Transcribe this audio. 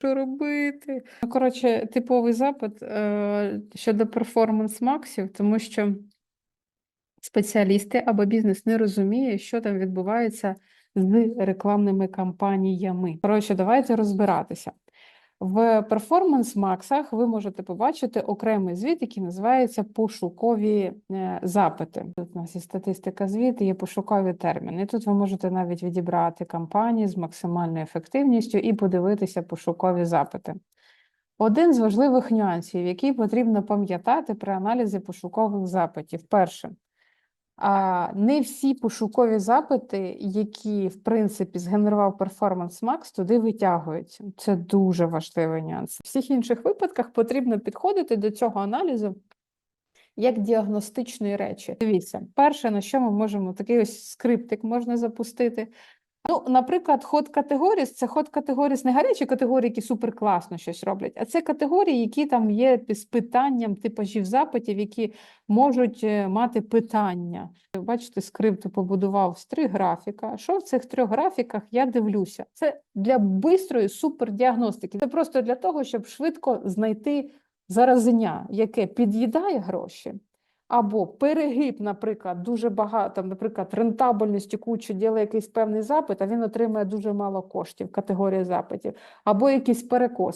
Що робити? Ну, коротше, типовий запит е, щодо перформанс максів, тому що спеціалісти або бізнес не розуміє, що там відбувається з рекламними кампаніями. Коротше, давайте розбиратися. В перформанс максах ви можете побачити окремий звіт, який називається пошукові е, запити. Тут у нас є статистика звіту, є пошукові терміни. Тут ви можете навіть відібрати кампанії з максимальною ефективністю і подивитися пошукові запити. Один з важливих нюансів, який потрібно пам'ятати при аналізі пошукових запитів. Перше, не всі пошукові запити, які в принципі згенерував перформанс Max, туди витягуються. Це дуже важливий нюанс. В всіх інших випадках потрібно підходити до цього аналізу як діагностичної речі. Дивіться, перше, на що ми можемо такий ось скриптик можна запустити. Ну, наприклад, ход категоріс це ход категоріс не гарячі категорії, які супер класно щось роблять, а це категорії, які там є з питанням типажів запитів, які можуть е, мати питання. Бачите, скрипт побудував з три графіка. Що в цих трьох графіках я дивлюся? Це для бистрої супердіагностики. Це просто для того, щоб швидко знайти заразення, яке під'їдає гроші. Або перегиб, наприклад, дуже багато, наприклад, рентабельність кучу ділає якийсь певний запит, а він отримує дуже мало коштів, категорія запитів, або якийсь перекос.